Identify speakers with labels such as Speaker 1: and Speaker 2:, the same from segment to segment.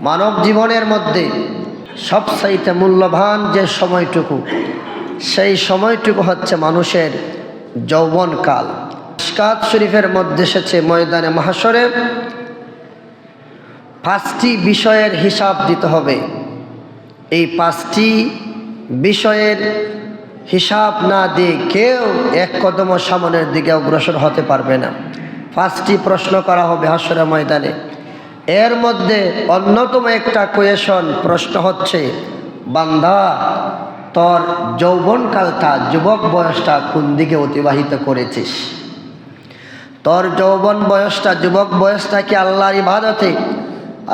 Speaker 1: মানব জীবনের মধ্যে সবচাইতে মূল্যবান যে সময়টুকু, সেই সময়টুকু হচ্ছে মানুষের যৌবনকাল ইস্কাত শরীফের মধ্যে এসেছে ময়দানে মহাসরে পাঁচটি বিষয়ের হিসাব দিতে হবে। এই পাঁচটি বিষয়ের হিসাব না দিয়ে কেউ এক কদম সামনের দিকে অগ্রসর হতে পারবে না। পাঁচটি প্রশ্ন করা হবে হাসরের ময়দানে। এর মধ্যে অন্যতম একটা কোয়েশন প্রশ্ন হচ্ছে, বান্দা, তোর যৌবনকালটা যুবক বয়সটা কোন দিকে অতিবাহিত করেছিস? তোর যৌবন বয়সটা, যুবক বয়সটা কি আল্লাহর ইবাদতে,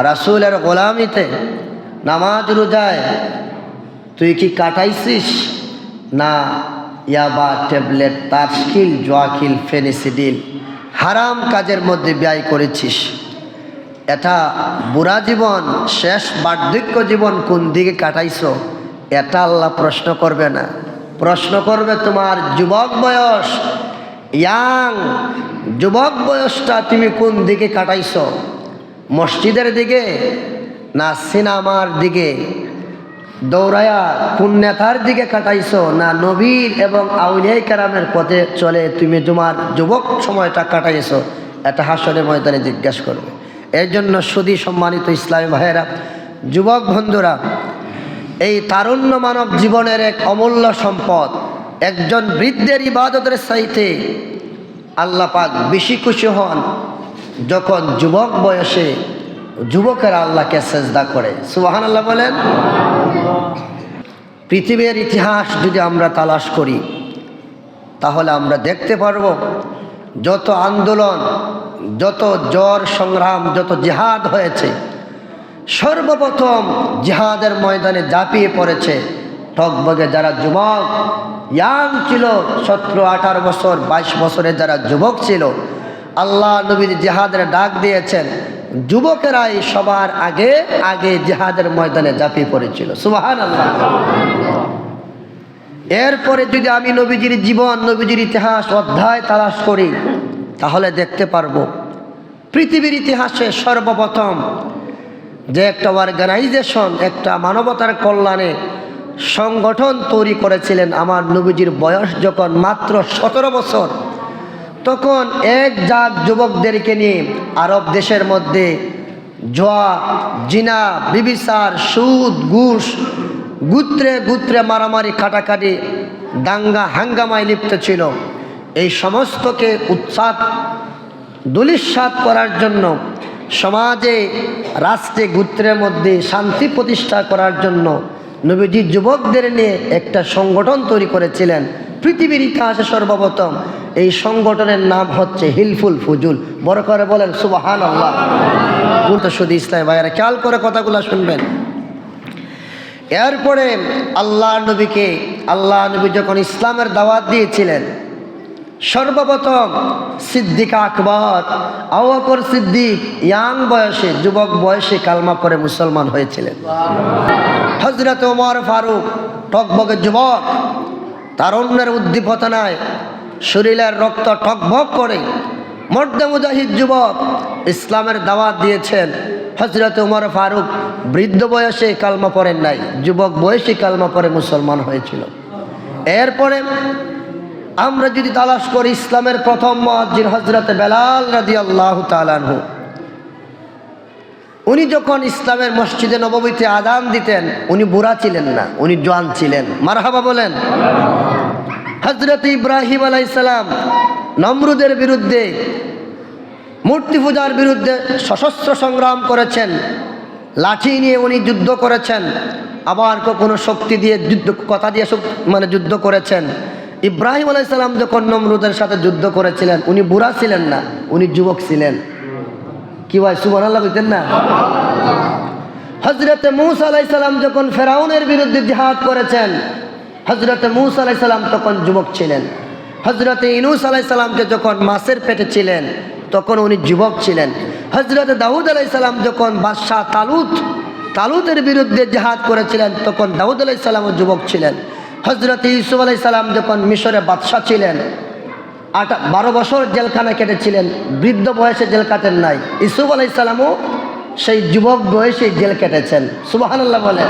Speaker 1: রাসুলের গোলামিতে, নামাজ রোজায়? তুই কি কাটাইছিস? না, ইয়াবা, ট্যাবলেট তারস্কিল জোয়াকিল ফেনিসিডিল হারাম কাজের মধ্যে ব্যয় করেছিস। এটা বুড়া জীবন, শেষ বার্ধক্য জীবন কোন দিকে কাটাইছো? এটা আল্লাহ প্রশ্ন করবে না। প্রশ্ন করবে তোমার যুবক বয়স, ইয়াং যুবক বয়সটা তুমি কোন দিকে কাটাইছো? মসজিদের দিকে না সিনেমার দিকে? দৌড়ায়া কোন নেতার দিকে কাটাইছো? না নবীর এবং আউলিয়াই কারামের পথে চলে তুমি তোমার যুবক সময়টা কাটাইছো? এটা হাসনের ময়দানে জিজ্ঞাসা করবে। এর জন্য সুদী সম্মানিত ইসলামী ভাইয়েরা, যুবক বন্ধুরা, এই তারুণ্য মানব জীবনের এক অমূল্য সম্পদ। একজন বৃদ্ধের ইবাদতের আল্লাহ পাক বেশি খুশি হন যখন যুবক বয়সে যুবকেরা আল্লাহকে সেজদা করে। সুবাহান আল্লাহ বলেন, পৃথিবীর ইতিহাস যদি আমরা তালাশ করি, তাহলে আমরা দেখতে পারব যত আন্দোলন যত জ্বর সংগ্রাম, যত জিহাদ হয়েছে, সর্বপ্রথম জিহাদের ময়দানে ঝাঁপিয়ে পড়েছে টকবগে যারা যুবক, ইয়াং ছিল, সতেরো, আঠারো বছর, বাইশ বছরের যারা যুবক ছিল, আল্লাহ নবীর জেহাদের ডাক দিয়েছেন, যুবকেরাই সবার আগে আগে জেহাদের ময়দানে ঝাঁপিয়ে পড়েছিল। সুবাহান আল্লাহ এরপরে যদি আমি নবীজির জীবন, নবীজির ইতিহাস অধ্যায় তালাশ করি তাহলে দেখতে পারব। পৃথিবীর ইতিহাসে সর্বপ্রথম যে একটা অর্গানাইজেশন একটা মানবতার কল্যাণে সংগঠন তৈরি করেছিলেন আমার নবীজির বয়স যখন মাত্র সতেরো বছর, তখন এক জাত যুবকদেরকে নিয়ে আরব দেশের মধ্যে জোয়া, জিনা বিবিসার সুদ, ঘুষ, গুত্রে গুত্রে মারামারি কাটাকাটি দাঙ্গা, হাঙ্গামায় লিপ্ত ছিল। এই সমস্তকে উৎসাহ দুলিশ্বাদ করার জন্য, সমাজে, রাষ্ট্রে, গুত্রের মধ্যে শান্তি প্রতিষ্ঠা করার জন্য নবীজি যুবকদের নিয়ে একটা সংগঠন তৈরি করেছিলেন, পৃথিবীর ইতিহাসে সর্বপ্রথম। এই সংগঠনের নাম হচ্ছে হিলফুল ফুজুল। বড় করে বলেন সুবাহান আল্লাহ শুধু ইসলাম ভাইয়ারা, খেয়াল করে কথাগুলো শুনবেন। এরপরে আল্লাহ নবীকে, আল্লাহ নবী যখন ইসলামের দাওয়াত দিয়েছিলেন সর্বপ্রথম সিদ্দিক আকবর, আওয়াকর সিদ্দিক, ইয়াং বয়সে, যুবক বয়সে কালমা করে মুসলমান হয়েছিলেন। হজরত ওমর ফারুক টকবগের যুবক, তারুণ্যের উদ্দীপনায় শরীরের রক্ত টকবক করে মর্দে মুজাহিদ যুবক ইসলামের দাওয়াত দিয়েছেন। হজরত উমর ফারুক বৃদ্ধ বয়সে কালমা পড়েন নাই, যুবক বয়সে কালমা পরে মুসলমান হয়েছিল। এরপরে আমরা যদি তালাশ করি ইসলামের প্রথম মহাজির হজরত বেলাল রাজি আল্লাহ তালানহু উনি যখন ইসলামের মসজিদে নবমীতে আদান দিতেন, উনি বুড়া ছিলেন না, উনি জোয়ান ছিলেন। মারহাবা বলেন হজরত ইব্রাহিম আলাইসালাম নমরুদের বিরুদ্ধে, মূর্তি পূজার বিরুদ্ধে সশস্ত্র সংগ্রাম করেছেন, লাঠি নিয়ে উনি যুদ্ধ করেছেন, আবার কোনো শক্তি দিয়ে যুদ্ধ, কথা দিয়ে মানে যুদ্ধ করেছেন। ইব্রাহিম আলাইসাল্লাম যখন নমরুদের সাথে যুদ্ধ করেছিলেন, উনি বুড়া ছিলেন না, উনি যুবক ছিলেন। কি ভাই সুবান আল্লাহ না? হজরতে মুসা আলাইসাল্লাম যখন ফেরাউনের বিরুদ্ধে জিহাদ করেছেন হজরতে মুসা আলাইসাল্লাম তখন যুবক ছিলেন। হজরতে ইনুস আলাইসাল্লামকে যখন মাসের পেটে ছিলেন, তখন উনি যুবক ছিলেন। হজরত দাউদ আলাইসাল্লাম যখন বাদশাহ তালুত, তালুতের বিরুদ্ধে জেহাদ করেছিলেন, তখন দাউদ আলাইসাল্লামও যুবক ছিলেন। হজরত ইউসুফ আলাই সালাম যখন মিশরে বাদশাহ ছিলেন, আট, বারো বছর জেলখানা কেটেছিলেন, বৃদ্ধ বয়সে জেল কাটেন নাই। ইসুফ আলাইসাল্লামও সেই যুবক বয়সে জেল কেটেছেন। সুবাহান্লাহ বলেন।